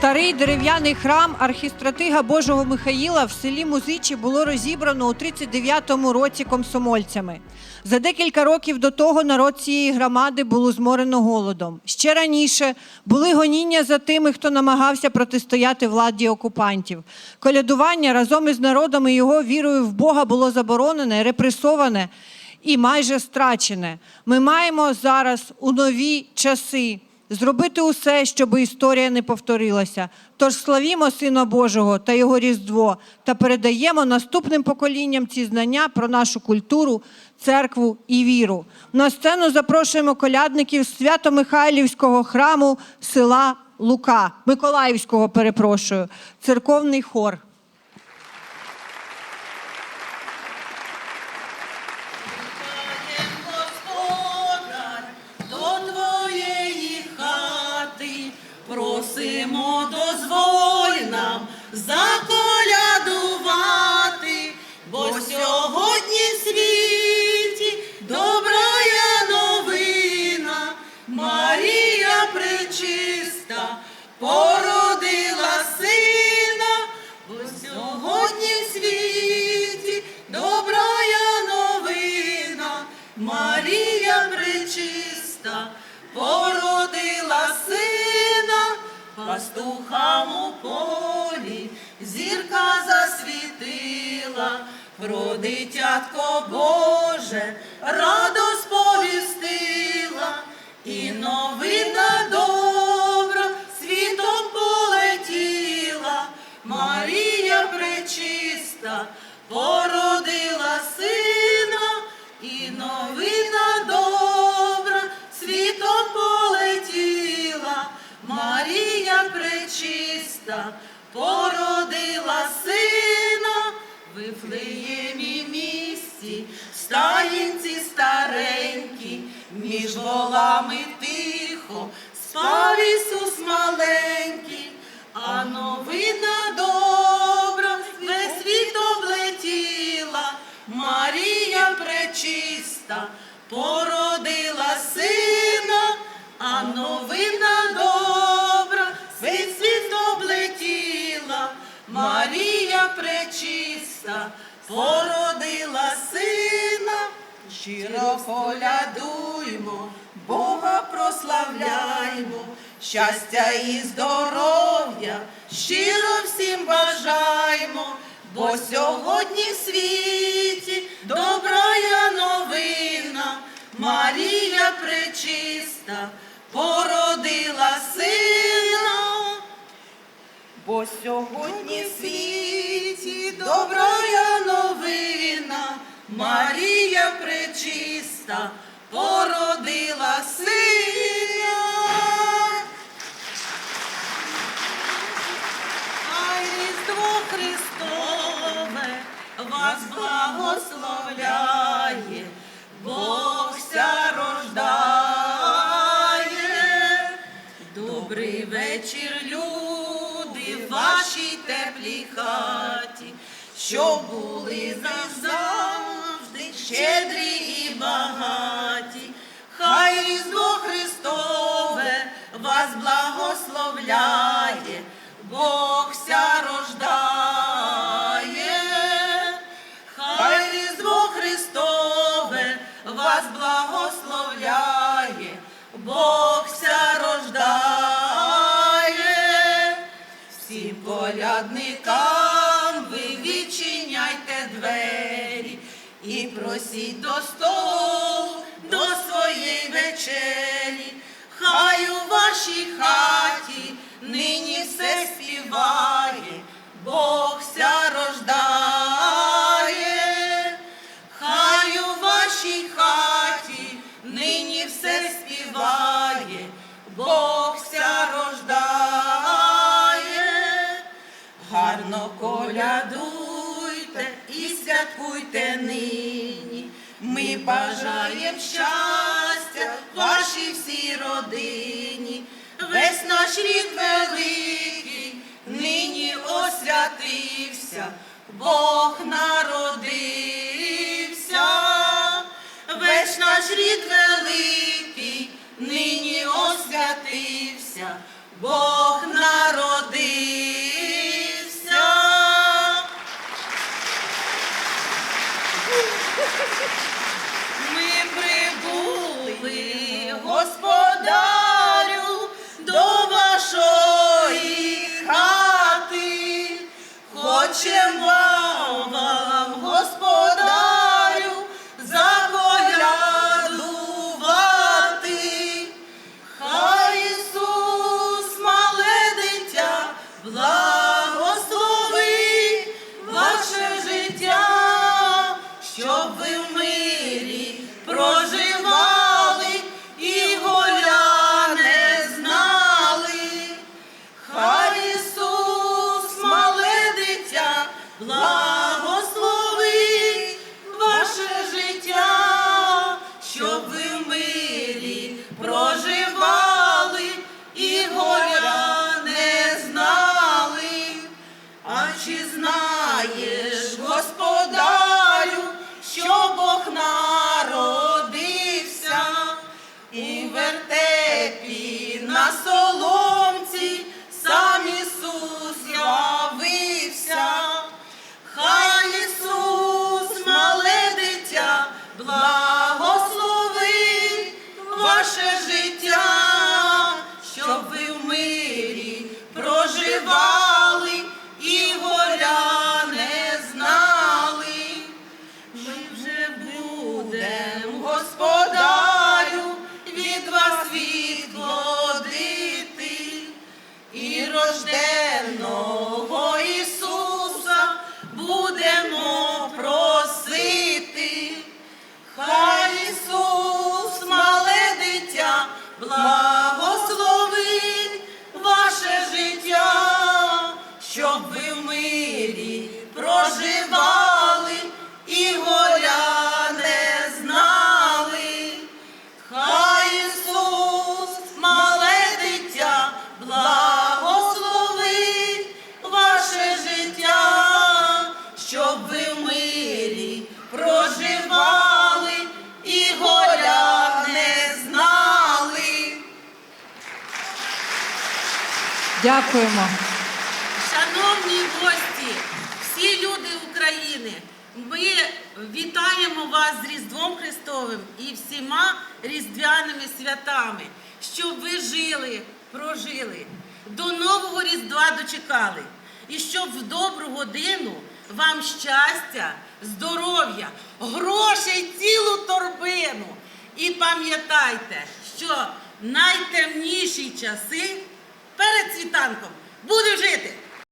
Старий дерев'яний храм архістратига Божого Михаїла в селі Музичі було розібрано у 39-му році комсомольцями. За декілька років до того народ цієї громади було зморено голодом. Ще раніше були гоніння за тими, хто намагався протистояти владі окупантів. Колядування разом із народом і його вірою в Бога було заборонене, репресоване і майже страчене. Ми маємо зараз у нові часи зробити усе, щоб історія не повторилася. Тож славімо Сина Божого та Його Різдво та передаємо наступним поколінням ці знання про нашу культуру, церкву і віру. На сцену запрошуємо колядників Свято-Михайлівського храму села Лука, Миколаївського, перепрошую, церковний хор. Просимо, дозволь нам заколядувати, пастухам у полі зірка засвітила, про дитятко Боже радо сповістила, пречиста породила сина, Вифлеємі місті, стаїнці старенькі, між волами тихо, спав Ісус маленький, Марія пречиста породила сина, щиро колядуймо, Бога прославляймо, щастя і здоров'я, щиро всім бажаймо, бо сьогодні в світі добрая новина, Марія пречиста породила сина. Бо сьогодні в світі добрая новина, Марія пречиста породила сина. А Різдво Христове вас благословляє, Бог ся рождає. Добрий вечір, в вашій теплій хаті, що були завжди щедрі і багаті. Хай Різдво Христове вас благословляє, Всім полядникам ви відчиняйте двері і просіть до столу, до своєї вечері. Хай у вашій хаті нині все співає, і святкуйте нині. Ми бажаєм щастя вашій всій родині. Весь наш рід великий нині освятився, Бог народився. Весь наш рід великий чи знаєш, щоб ви в мирі проживали і горя не знали. Хай Ісус, мале дитя, благословить ваше життя, щоб ви в мирі проживали і горя не знали. Дякуємо. Шановні гості, всі люди України, ми вітаємо вас з Різдвом Христовим і всіма різдвяними святами, щоб ви жили, прожили, до нового Різдва дочекали, і щоб в добру годину вам щастя, здоров'я, грошей цілу торбину. І пам'ятайте, що найтемніші часи перед світанком буде вже